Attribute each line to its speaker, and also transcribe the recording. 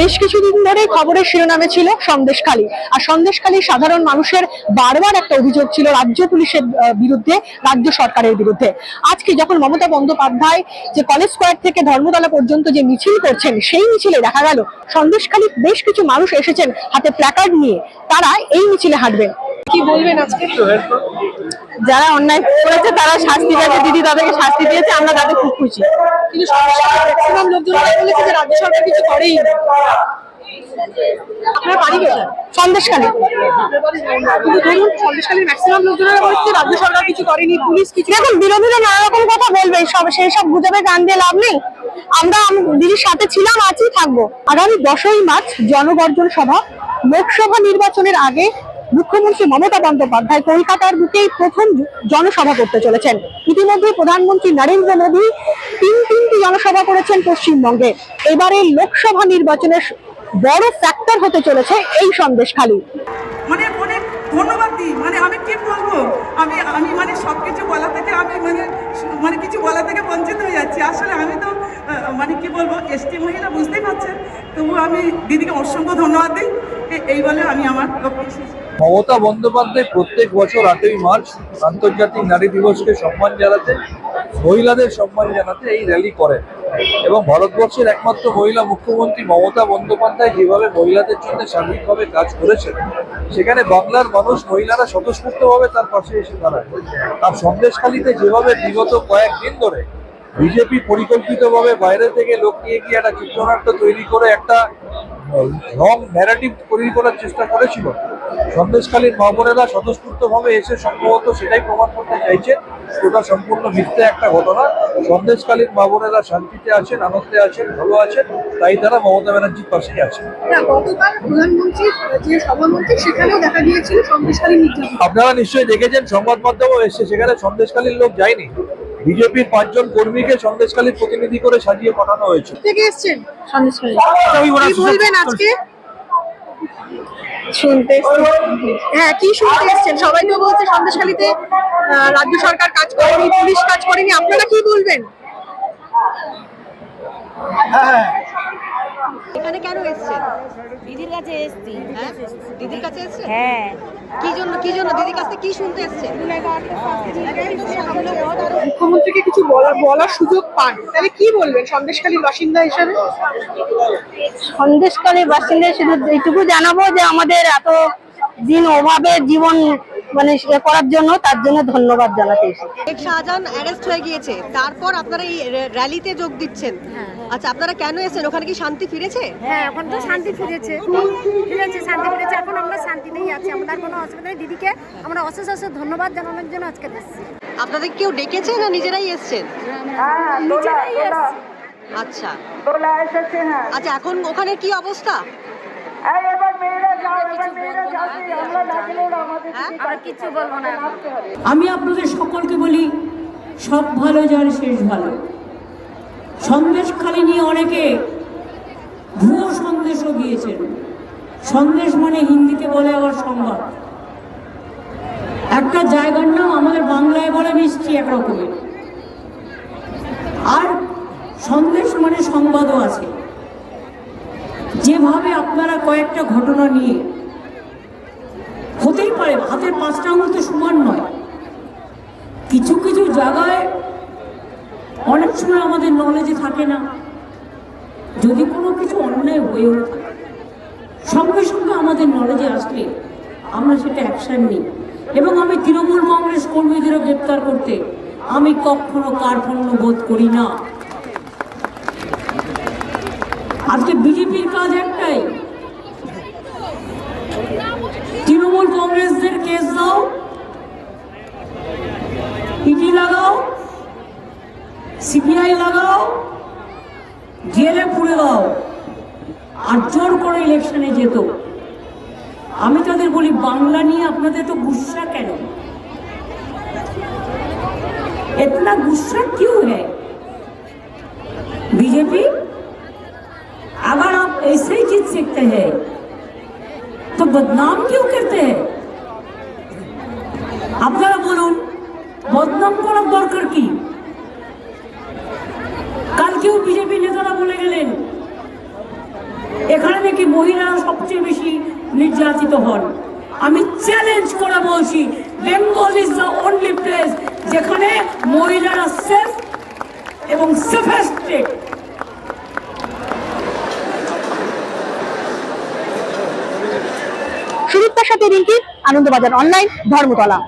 Speaker 1: বেশ কিছুদিন ধরে খবরের শিরোনামে ছিল সন্দেশখালী। আর সন্দেশখালী সাধারণ মানুষের বারবার একটা অভিযোগ ছিল রাজ্য পুলিশের বিরুদ্ধে, রাজ্য সরকারের বিরুদ্ধে। আজকে যখন মমতা বন্দ্যোপাধ্যায় যে কলেজ স্কোয়ার থেকে ধর্মতলা পর্যন্ত যে মিছিল করছেন, সেই মিছিলে দেখা গেল সন্দেশখালী বেশ কিছু মানুষ এসেছেন হাতে প্ল্যাকার্ড নিয়ে। তারা এই মিছিলে হাঁটবেন। কি বলবেন আজকে? যারা অন্যায় করেছে তারা শাস্তি পেয়েছে দিদি তাদেরকে শাস্তি দিয়েছে আমরা তাতে খুব খুশি। কিন্তু ম্যাক্সিমাম লোকজন বলেছে যে রাজ্য সরকার কিছু করেই আপনার বাড়ি কোথায়? সন্দেশখালী। কিন্তু ধরুন সন্দেশখালীর ম্যাক্সিমাম লোকজনেরা বলছে রাজ্য সরকার কিছু করেনি পুলিশ কিছু দেখুন বিরোধীরা নানা রকম কথা বলবে সব সেই সব গুজবে গান দিয়ে লাভ নেই। আমরা দিদির সাথে ছিলাম আছি থাকব। আগামী দশই মার্চ জনগর্জন সভা। লোকসভা নির্বাচনের আগে মুখ্যমন্ত্রী মমতা বন্দ্যোপাধ্যায় কলকাতার বুকেই প্রথম জনসভা করতে চলেছেন। ইতিমধ্যে প্রধানমন্ত্রী নরেন্দ্র মোদী তিন তিনটি জনসভা করেছেন পশ্চিমবঙ্গে। এবারে লোকসভা নির্বাচনের বড় ফ্যাক্টর হতে চলেছে এই সন্দেশখালী
Speaker 2: মানে অনেক ধন্যবাদ দিই। মানে আমি কি বলব? আমি আমি মানে সব কিছু বলা থেকে আমি মানে মানে কিছু বলা থেকে বঞ্চিত হয়ে যাচ্ছি। আসলে আমি তো মানে কি বলব, এসটি মহিলা বুঝতেই পারছেন। তবু আমি দিদিকে অসংখ্য ধন্যবাদ দিই। এই বলে আমি আমার।
Speaker 3: মমতা বন্দ্যোপাধ্যায় প্রত্যেক বছর আটই মার্চ আন্তর্জাতিক নারী দিবসকে সম্মান জানাতে, মহিলাদের সম্মান জানাতে এই র্যালি করেন এবং ভারতবর্ষের একমাত্র মহিলা মুখ্যমন্ত্রী মমতা বন্দ্যোপাধ্যায় যেভাবে মহিলাদের জন্য সার্বিকভাবে কাজ করেছেন, সেখানে বাংলার মানুষ মহিলারা স্বতঃস্ফূর্তভাবে তার পাশে এসে দাঁড়ায় তার সন্দেশখালিতে যেভাবে বিগত কয়েকদিন ধরে বিজেপি পরিকল্পিতভাবে বাইরে থেকে লোক নিয়ে গিয়ে একটা চিত্রনাট্য তৈরি করে একটা রং ন্যারেটিভ তৈরি করার চেষ্টা করেছিল। সন্দেশকালীন মা বোনেরা স্বতঃস্ফূর্তভাবে এসে সম্ভবত সেটাই প্রমাণ করতে চাইছেন ওটা সম্পূর্ণ মিথ্যে একটা ঘটনা। সন্দেশকালীন মা বোনেরা শান্তিতে আছেন আনন্দে আছেন ভালো আছেন তাই তারা মমতা ব্যানার্জির পাশেই আছেন আপনারা নিশ্চয়ই দেখেছেন সংবাদ মাধ্যমও এসছে সেখানে সন্দেশকালীন লোক যায়নি। বিজেপির পাঁচজন কর্মীকে সন্দেশকালীর প্রতিনিধি করে সাজিয়ে পাঠানো হয়েছে।
Speaker 1: থেকে এসেছেন? সন্দেশখালী। কি বলবেন আজকে? শুনতে হ্যাঁ কি শুনতে এসছেন? সবাই তো বলছে সন্দেশখালীতে আহ, রাজ্য সরকার কাজ করেনি পুলিশ কাজ করেনি। আপনারা কি বলবেন?
Speaker 4: এখানে কেন এসছেন
Speaker 5: দিদির কাছে এসছি
Speaker 4: হ্যাঁ? দিদির কাছে এসছেন
Speaker 5: হ্যাঁ।
Speaker 4: কি জন্য কি জন্য? দিদির কাছে কি শুনতে এসছেন
Speaker 1: মুখ্যমন্ত্রীকে কিছু বলার বলার সুযোগ পান। তাহলে কি বলবেন সন্দেশখালীর বাসিন্দা হিসেবে?
Speaker 5: সন্দেশকালী বাসিন্দা শুধু এইটুকু জানাব যে আমাদের এত দিন অভাবে জীবন মানে করার জন্য তার জন্য ধন্যবাদ জানাতে এসেছি।
Speaker 4: শেখ শাহজাহান অ্যারেস্ট হয়ে গিয়েছে। তারপর আপনারা এই র্যালিতে যোগ দিচ্ছেন। আচ্ছা আপনারা কেন এসেছেন? ওখানে কি শান্তি ফিরেছে?
Speaker 6: হ্যাঁ এখন তো শান্তি ফিরেছে। ফিরেছে শান্তি ফিরেছে। এখন আমরা শান্তিতেই আছি। আমাদের কোনো অসুবিধা নেই। দিদিকে আমরা অশেষ অশেষ ধন্যবাদ জানানোর জন্য আজকে এসেছি।
Speaker 4: আপনাদের কেউ ডেকেছে না নিজেরাই এসছেন?
Speaker 6: নিজেরাই এসেছি।
Speaker 4: আচ্ছা আচ্ছা এখন ওখানে কি অবস্থা?
Speaker 7: আমি আপনাদের সকলকে বলি সব ভালো যার শেষ ভালো। সন্দেশ খালি নিয়ে অনেকে ভুয়ো সন্দেশও দিয়েছেন সন্দেশ মানে হিন্দিতে বলে আবার সংবাদ। একটা জায়গার নাম আমাদের বাংলায় বলে মিষ্টি একরকমের। আর সন্দেশ মানে সংবাদও আছে। যেভাবে আপনারা কয়েকটা ঘটনা নিয়ে, হতেই পারে, হাতের পাঁচটা আঙুল তো সমান নয়। কিছু কিছু জায়গায় অনেক সময় আমাদের নলেজে থাকে না। যদি কোনো কিছু অন্যায় হয়েও থাকে, সঙ্গে সঙ্গে আমাদের নলেজে আসলে আমরা সেটা অ্যাকশন নিই। এবং আমি তৃণমূল কংগ্রেস কর্মীদেরও গ্রেপ্তার করতে আমি কখনো কার্পণ্য বোধ করি না। আজকে বিজেপির কাজ একটাই। তৃণমূল কংগ্রেসদের কেস দাও। ইডি লাগাও। সিপিআই লাগাও। জেলে পুড়ে দাও। আর জোর করে ইলেকশনে যেত। আমি তাদের বলি, বাংলা নিয়ে আপনাদের তো গুসা কেন? इतना গুসা क्यों है বিজেপি ऐसे ही जीत सकते हैं তো বদনাম কেউ করতে हैं আপনারা বলুন বদনাম করার দরকার কি কালকেও বিজেপি নেতারা বলে গেলেন এখানে মহিলারা সবচেয়ে বেশি নির্যাতিত হন আমি চ্যালেঞ্জ করে বলছি Bengal is the only place যেখানে মহিলারা সেফ এবং সেফেস্ট স্টেট
Speaker 1: সাথে রিঙ্কি আনন্দবাজার অনলাইন ধর্মতলা।